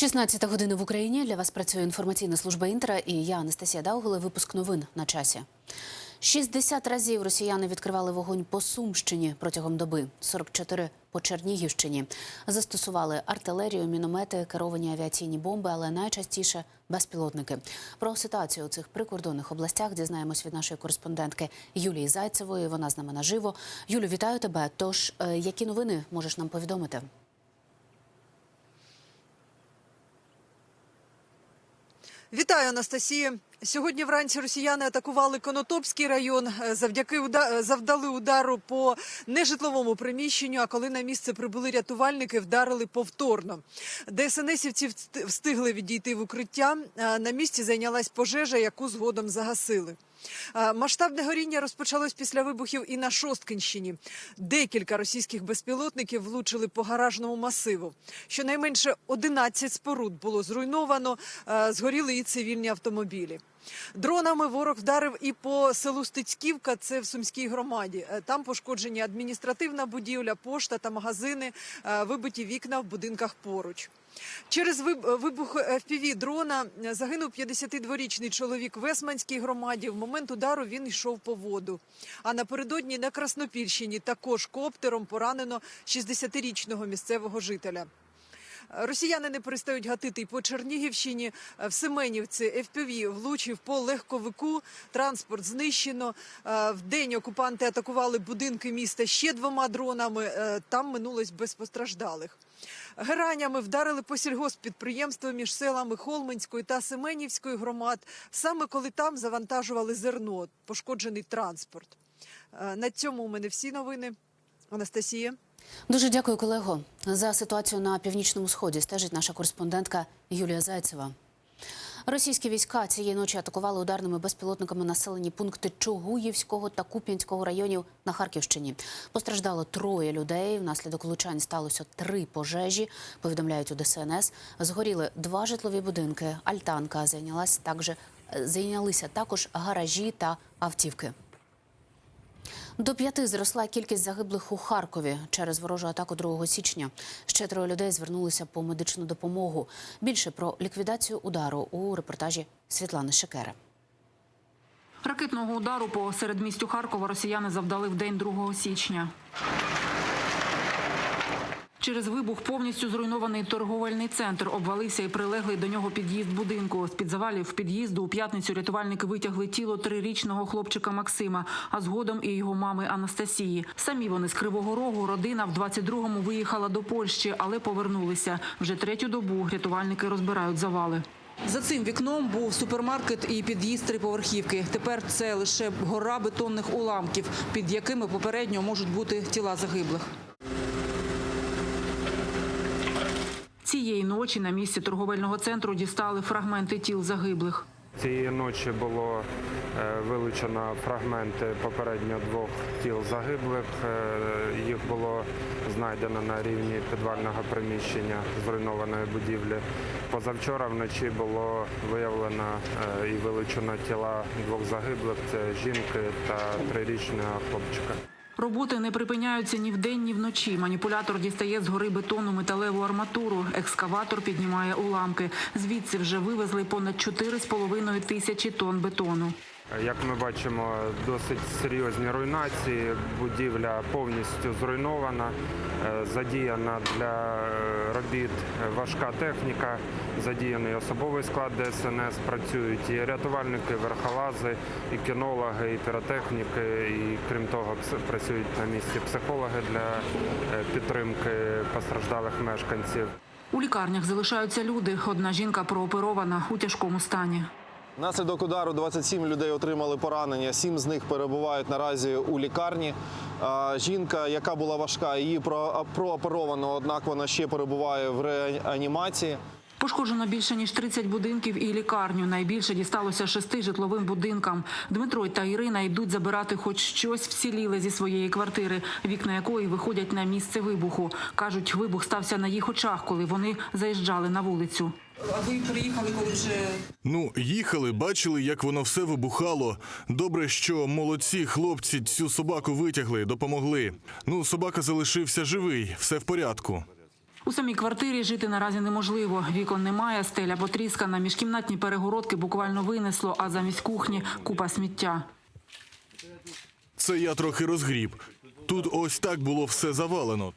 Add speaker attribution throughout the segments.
Speaker 1: 16 година в Україні. Для вас працює інформаційна служба Інтера і я, Анастасія Даугли. Випуск новин на часі. 60 разів росіяни відкривали вогонь по Сумщині протягом доби, 44 по Чернігівщині. Застосували артилерію, міномети, керовані авіаційні бомби, але найчастіше безпілотники. Про ситуацію у цих прикордонних областях дізнаємось від нашої кореспондентки Юлії Зайцевої. Вона з нами наживо. Юлю, вітаю тебе. Тож, е, які новини можеш нам повідомити?
Speaker 2: Вітаю, Анастасія. Сьогодні вранці росіяни атакували Конотопський район. Е, Завдяки е, завдали удару по нежитловому приміщенню. А коли на місце прибули рятувальники, вдарили повторно. ДСНСівці вст- встигли відійти в укриття. На місці зайнялась пожежа, яку згодом загасили. Масштабне горіння розпочалось після вибухів і на Шосткинщині. Декілька російських безпілотників влучили по гаражному масиву. Щонайменше 11 споруд було зруйновано, згоріли і цивільні автомобілі. Дронами ворог вдарив і по селу Стецьківка, це в Сумській громаді. Е, Там пошкоджені адміністративна будівля, пошта та магазини, е, вибиті вікна в будинках поруч. Через вибух FPV дрона е, загинув 52-річний чоловік в Весманській громаді. В момент удару він йшов по воду. А напередодні на Краснопільщині також коптером поранено 60-річного місцевого жителя. Росіяни не перестають гатити й по Чернігівщині. Е, В Семенівці FPV влучив по легковику. Транспорт знищено. Е, В день окупанти атакували будинки міста ще двома дронами. Е, Там минулось без постраждалих. Геранями вдарили по сільгосппідприємству між селами Холменської та Семенівської громад, саме коли там завантажували зерно, пошкоджений транспорт. На цьому у мене всі новини. Анастасія.
Speaker 1: Дуже дякую, колего. За ситуацію на північному сході стежить наша кореспондентка Юлія Зайцева. Російські війська цієї ночі атакували ударними безпілотниками населені пункти Чугуївського та Куп'янського районів на Харківщині. Постраждало троє людей. Внаслідок влучань сталося три пожежі. Повідомляють у ДСНС. Згоріли два житлові будинки. Альтанка зайнялась також зайнялися також гаражі та автівки. До п'яти зросла кількість загиблих у Харкові через ворожу атаку 2 січня. Ще троє людей звернулися по медичну допомогу. Більше про ліквідацію удару у репортажі Світлани Шекери.
Speaker 3: Ракетного удару по середмістю Харкова росіяни завдали в день 2 січня. Через вибух повністю зруйнований торговельний центр обвалився і прилеглий до нього під'їзд будинку. З під завалів під'їзду у п'ятницю рятувальники витягли тіло трирічного хлопчика Максима, а згодом і його мами Анастасії. Самі вони з Кривого Рогу. Родина в 22-му виїхала до Польщі, але повернулися. Вже третю добу рятувальники розбирають завали. За цим вікном був супермаркет і під'їзд триповерхівки. Тепер це лише гора бетонних уламків, під якими попередньо можуть бути тіла загиблих. Цієї ночі на місці торговельного центру дістали фрагменти тіл загиблих.
Speaker 4: Цієї ночі було е, вилучено фрагменти попередньо двох тіл загиблих. Е, Їх було знайдено на рівні підвального приміщення зруйнованої будівлі. Позавчора вночі було виявлено е, і вилучено тіла двох загиблих. Це жінки та трирічного хлопчика.
Speaker 3: Роботи не припиняються ні вдень, ні вночі. Маніпулятор дістає з гори бетону металеву арматуру. Екскаватор піднімає уламки. Звідси вже вивезли понад 4,5 тисячі тонн бетону.
Speaker 4: Як ми бачимо, досить серйозні руйнації. Будівля повністю зруйнована, Е, задіяна для е, робіт важка техніка, задіяний особовий склад ДСНС. Працюють і рятувальники, верхолази, і кінологи, і піротехніки. І крім того, працюють на місці психологи для е, підтримки постраждалих мешканців.
Speaker 3: У лікарнях залишаються люди. Одна жінка прооперована у тяжкому стані.
Speaker 5: Внаслідок удару 27 людей отримали поранення. Сім з них перебувають наразі у лікарні. Жінка, яка була важка, її прооперовано, однак вона ще перебуває в реанімації.
Speaker 3: Пошкоджено більше ніж 30 будинків і лікарню. Найбільше дісталося шести житловим будинкам. Дмитро та Ірина йдуть забирати хоч щось вціліле зі своєї квартири, вікна якої виходять на місце вибуху. кажуть, вибух стався на їх очах, коли вони заїжджали на вулицю. А ви приїхали, коли вже
Speaker 6: Ну, їхали, бачили, як воно все вибухало. Добре, що молодці хлопці цю собаку витягли, допомогли. Ну, собака залишився живий, все в порядку.
Speaker 3: У самій квартирі жити наразі неможливо. Вікон немає, стеля потріскана, міжкімнатні перегородки буквально винесло, а замість кухні купа сміття.
Speaker 6: Це я трохи розгріб. Тут ось так було все завалено.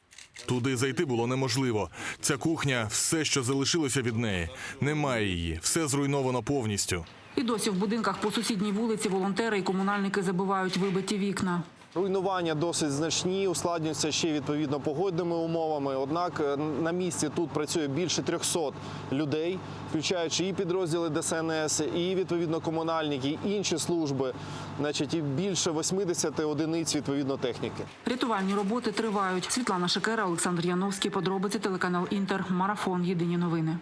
Speaker 6: Туди зайти було неможливо. Ця кухня, все, що залишилося від неї. Немає її, все зруйновано повністю.
Speaker 3: І досі в будинках по сусідній вулиці волонтери і комунальники забивають вибиті вікна.
Speaker 5: Руйнування досить значні, ускладнюються ще відповідно погодними умовами. Однак е, на місці тут працює більше 300 людей, включаючи і підрозділи ДСНС, і відповідно комунальники, і інші служби, значить, і більше 80 одиниць відповідно техніки.
Speaker 3: Рятувальні роботи тривають. Світлана Шекера, Олександр Яновський. Подробиці телеканал Інтер. Марафон. Єдині новини.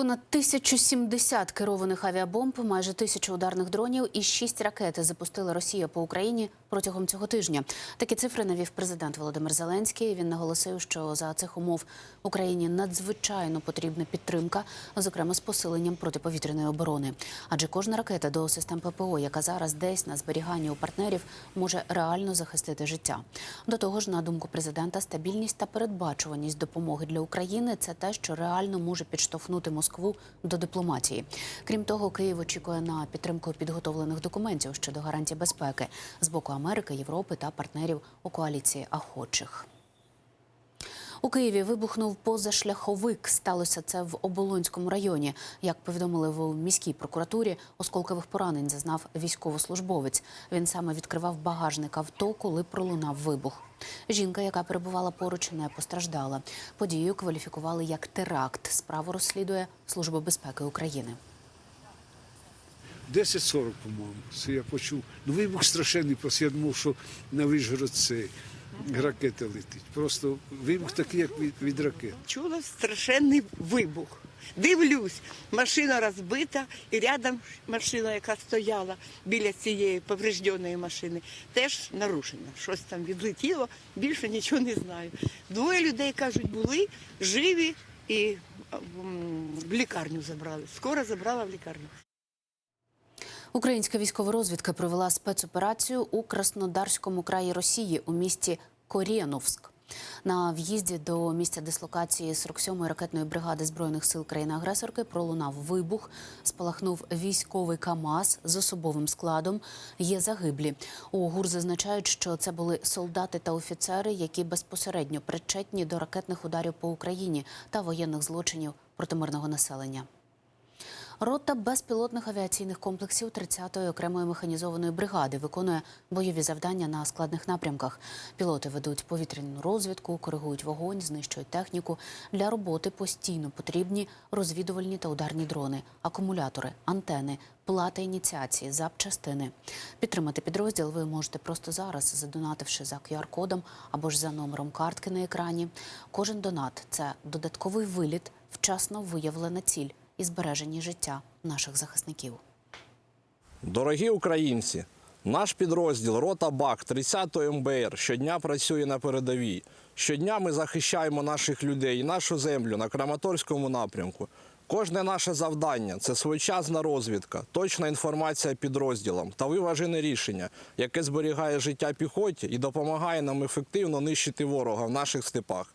Speaker 1: Понад 1070 керованих авіабомб, майже тисячу ударних дронів і шість ракет запустила Росія по Україні протягом цього тижня. Такі цифри навів президент Володимир Зеленський. Він наголосив, що за цих умов Україні надзвичайно потрібна підтримка, зокрема з посиленням протиповітряної оборони. Адже кожна ракета до систем ППО, яка зараз десь на зберіганні у партнерів, може реально захистити життя. До того ж, на думку президента, стабільність та передбачуваність допомоги для України це те, що реально може підштовхнути Москву до дипломатії. Крім того, Київ очікує на підтримку підготовлених документів щодо гарантій безпеки з боку Америки, Європи та партнерів у коаліції охочих. У Києві вибухнув позашляховик. Сталося це в Оболонському районі. Як повідомили в міській прокуратурі, осколкових поранень зазнав військовослужбовець. Він саме відкривав багажник авто, коли пролунав вибух. Жінка, яка перебувала поруч, не постраждала. Подію кваліфікували як теракт. Справу розслідує Служба безпеки України.
Speaker 7: 10.40, по-моєму, це я почув. Ну, вибух страшенний, просто я думав, що на Вишгород це ракета летить. Просто вибух такий, як від, від ракет.
Speaker 8: чула страшенний вибух. Дивлюсь, машина розбита, і рядом машина, яка стояла біля цієї поврежденої машини, теж нарушена. Щось там відлетіло, більше нічого не знаю. Двоє людей кажуть, були живі і в лікарню забрали. Скоро забрала в лікарню.
Speaker 1: Українська військова розвідка провела спецоперацію у Краснодарському краї Росії у місті Корєновськ. На в'їзді до місця дислокації 47-ї ракетної бригади збройних сил країни-агресорки пролунав вибух, спалахнув військовий КАМАЗ з особовим складом. Є загиблі. У ГУР зазначають, що це були солдати та офіцери, які безпосередньо причетні до ракетних ударів по Україні та воєнних злочинів проти мирного населення. Рота безпілотних авіаційних комплексів 30-ї окремої механізованої бригади виконує бойові завдання на складних напрямках. Пілоти ведуть повітряну розвідку, коригують вогонь, знищують техніку. Для роботи постійно потрібні розвідувальні та ударні дрони, акумулятори, антени, плати ініціації, запчастини. Підтримати підрозділ ви можете просто зараз, задонативши за QR-кодом або ж за номером картки на екрані. Кожен донат це додатковий виліт, вчасно виявлена ціль і збереження життя наших захисників.
Speaker 9: Дорогі українці, наш підрозділ Рота Бак 30-ї МБР щодня працює на передовій. Щодня ми захищаємо наших людей і нашу землю на Краматорському напрямку. Кожне наше завдання це своєчасна розвідка, точна інформація підрозділам та виважене рішення, яке зберігає життя піхоті і допомагає нам ефективно нищити ворога в наших степах.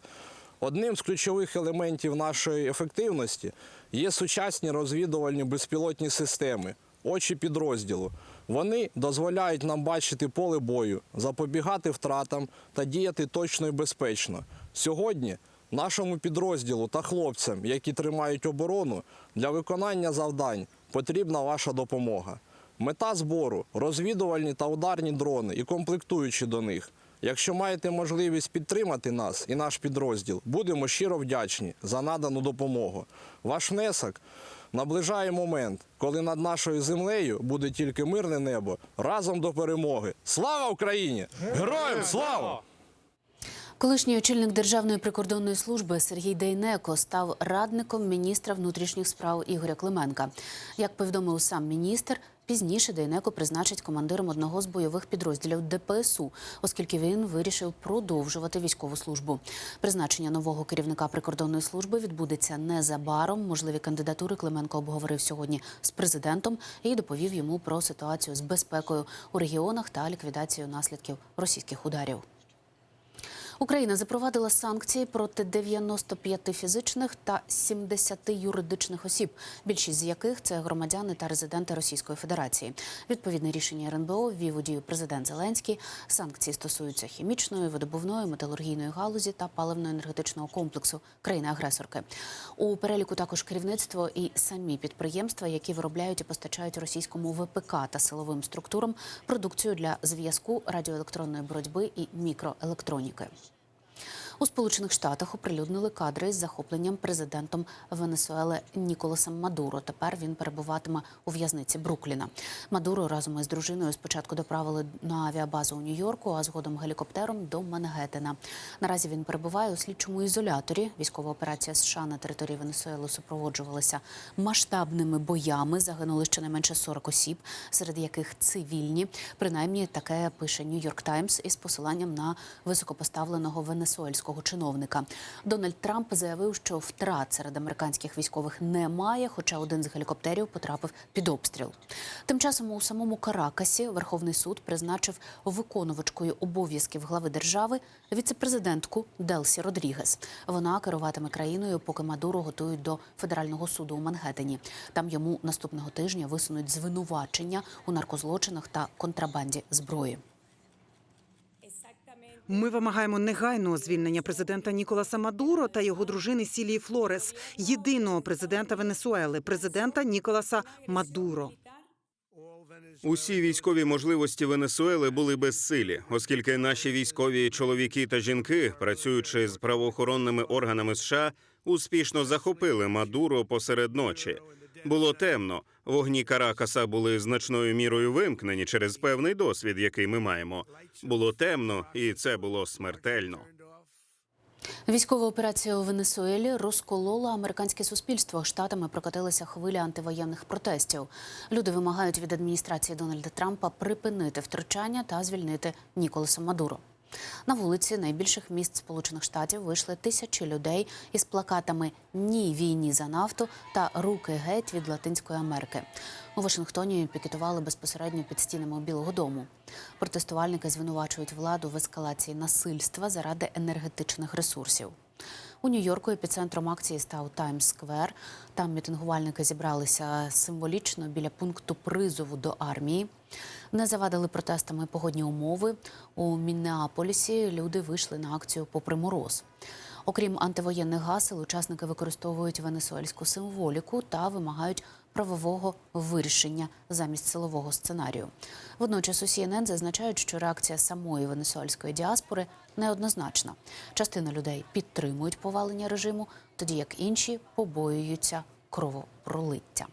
Speaker 9: Одним з ключових елементів нашої ефективності є сучасні розвідувальні безпілотні системи, очі підрозділу. Вони дозволяють нам бачити поле бою, запобігати втратам та діяти точно і безпечно. Сьогодні нашому підрозділу та хлопцям, які тримають оборону, для виконання завдань потрібна ваша допомога. Мета збору розвідувальні та ударні дрони і комплектуючі до них. Якщо маєте можливість підтримати нас і наш підрозділ, будемо щиро вдячні за надану допомогу. Ваш внесок наближає момент, коли над нашою землею буде тільки мирне небо разом до перемоги. Слава Україні! Героям слава!
Speaker 1: Колишній очільник Державної прикордонної служби Сергій Дейнеко став радником міністра внутрішніх справ Ігоря Клименка. Як повідомив сам міністр, пізніше Дейнеко призначить командиром одного з бойових підрозділів ДПСУ, оскільки він вирішив продовжувати військову службу. Призначення нового керівника прикордонної служби відбудеться незабаром. Можливі кандидатури Клименко обговорив сьогодні з президентом і доповів йому про ситуацію з безпекою у регіонах та ліквідацію наслідків російських ударів. Україна запровадила санкції проти 95 фізичних та 70 юридичних осіб, більшість з яких це громадяни та резиденти Російської Федерації. Відповідне рішення РНБО ввів у дію президент Зеленський. Санкції стосуються хімічної, видобувної, металургійної галузі та паливно-енергетичного комплексу країни-агресорки. У переліку також керівництво і самі підприємства, які виробляють і постачають російському ВПК та силовим структурам продукцію для зв'язку, радіоелектронної боротьби і мікроелектроніки. У Сполучених Штатах оприлюднили кадри з захопленням президентом Венесуели Ніколасом Мадуро. Тепер він перебуватиме у в'язниці Брукліна. Мадуро разом із дружиною спочатку доправили на авіабазу у Нью-Йорку, а згодом гелікоптером до Мангеттена. Наразі він перебуває у слідчому ізоляторі. Військова операція США на території Венесуели супроводжувалася масштабними боями. Загинули щонайменше 40 осіб, серед яких цивільні. Принаймні таке пише Нью-Йорк Таймс із посиланням на високопоставленого венесуельського чиновника. Дональд Трамп заявив, що втрат серед американських військових немає, хоча один з гелікоптерів потрапив під обстріл. Тим часом у самому Каракасі Верховний суд призначив виконувачкою обов'язків глави держави віцепрезидентку Делсі Родрігес. Вона керуватиме країною, поки Мадуро готують до федерального суду у Мангеттені. Там йому наступного тижня висунуть звинувачення у наркозлочинах та контрабанді зброї.
Speaker 10: Ми вимагаємо негайного звільнення президента Ніколаса Мадуро та його дружини Сілії Флорес, єдиного президента Венесуели, президента Ніколаса Мадуро.
Speaker 11: Усі військові можливості Венесуели були безсилі, оскільки наші військові чоловіки та жінки, працюючи з правоохоронними органами США, успішно захопили Мадуро посеред ночі. Було темно. Вогні Каракаса були значною мірою вимкнені через певний досвід, який ми маємо. Було темно, і це було смертельно.
Speaker 1: Військова операція у Венесуелі розколола американське суспільство. Штатами прокотилася хвиля антивоєнних протестів. Люди вимагають від адміністрації Дональда Трампа припинити втручання та звільнити Ніколаса Мадуро. На вулиці найбільших міст Сполучених Штатів вийшли тисячі людей із плакатами Ні війні за нафту та Руки геть від Латинської Америки. У Вашингтоні пікетували безпосередньо під стінами Білого Дому. Протестувальники звинувачують владу в ескалації насильства заради енергетичних ресурсів. У Нью-Йорку епіцентром акції став Таймс-сквер. Там мітингувальники зібралися символічно біля пункту призову до армії. Не завадили протестами погодні умови. У Міннеаполісі люди вийшли на акцію попри мороз. Окрім антивоєнних гасел, учасники використовують венесуельську символіку та вимагають правового вирішення замість силового сценарію. Водночас у CNN зазначають, що реакція самої венесуельської діаспори неоднозначна. Частина людей підтримують повалення режиму, тоді як інші побоюються кровопролиття.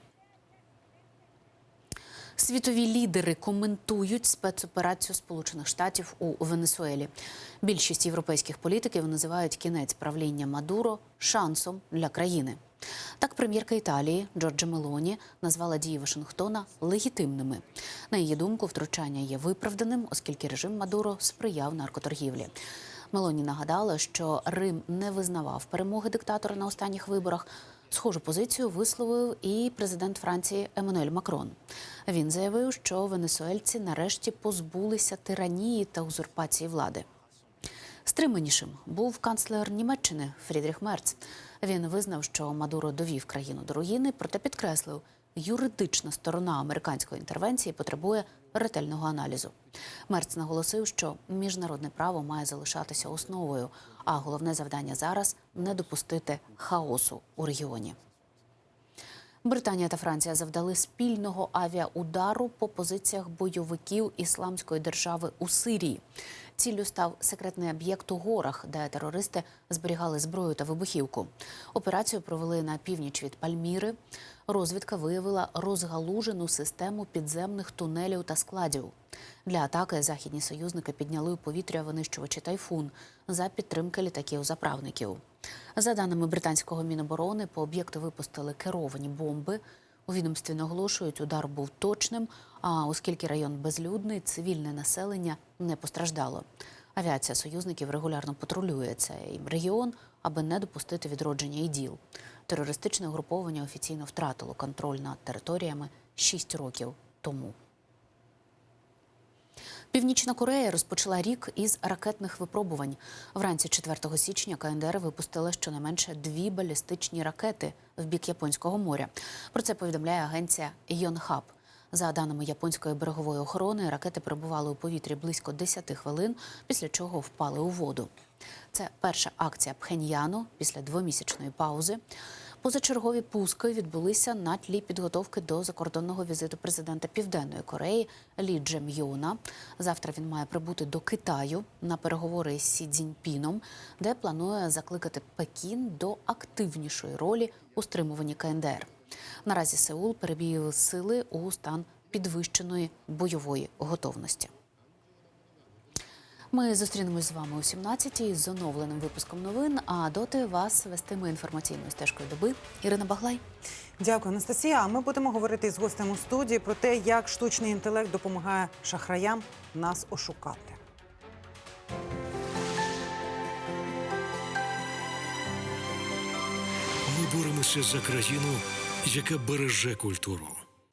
Speaker 1: Світові лідери коментують спецоперацію Сполучених Штатів у Венесуелі. Більшість європейських політиків називають кінець правління Мадуро шансом для країни. Так, прем'єрка Італії Джорджа Мелоні назвала дії Вашингтона легітимними. На її думку, втручання є виправданим, оскільки режим Мадуро сприяв наркоторгівлі. Мелоні нагадала, що Рим не визнавав перемоги диктатора на останніх виборах. Схожу позицію висловив і президент Франції Еммануель Макрон. Він заявив, що венесуельці нарешті позбулися тиранії та узурпації влади. Стриманішим був канцлер Німеччини Фрідріх Мерц. Він визнав, що Мадуро довів країну до руїни, проте підкреслив, юридична сторона американської інтервенції потребує ретельного аналізу. Мерц наголосив, що міжнародне право має залишатися основою, а головне завдання зараз не допустити хаосу у регіоні. Британія та Франція завдали спільного авіаудару по позиціях бойовиків ісламської держави у Сирії. Ціллю став секретний об'єкт у горах, де терористи зберігали зброю та вибухівку. Операцію провели на північ від Пальміри. Розвідка виявила розгалужену систему підземних тунелів та складів. Для атаки західні союзники підняли у повітря винищувачі тайфун за підтримки літаків-заправників. За даними британського міноборони, по об'єкту випустили керовані бомби. У відомстві наголошують, удар був точним. А оскільки район безлюдний, цивільне населення не постраждало. Авіація союзників регулярно патрулює цей регіон, аби не допустити відродження іділ. Терористичне угруповання офіційно втратило контроль над територіями 6 років тому. Північна Корея розпочала рік із ракетних випробувань. Вранці 4 січня КНДР випустила щонайменше дві балістичні ракети в бік Японського моря. Про це повідомляє агенція Йонхаб. За даними японської берегової охорони, ракети перебували у повітрі близько 10 хвилин, після чого впали у воду. Це перша акція Пхеньяну після двомісячної паузи. Позачергові пуски відбулися на тлі підготовки до закордонного візиту президента Південної Кореї Лі Джем Йона. Завтра він має прибути до Китаю на переговори з Сі Цзіньпіном, де планує закликати Пекін до активнішої ролі у стримуванні КНДР. Наразі Сеул перебіг сили у стан підвищеної бойової готовності. Ми зустрінемось з вами о 17-й з оновленим випуском новин. А доти вас вестиме інформаційною стежкою доби Ірина Баглай.
Speaker 10: Дякую, Анастасія. А ми будемо говорити з гостем у студії про те, як штучний інтелект допомагає шахраям нас ошукати.
Speaker 12: Ми боремося за країну, яка береже культуру.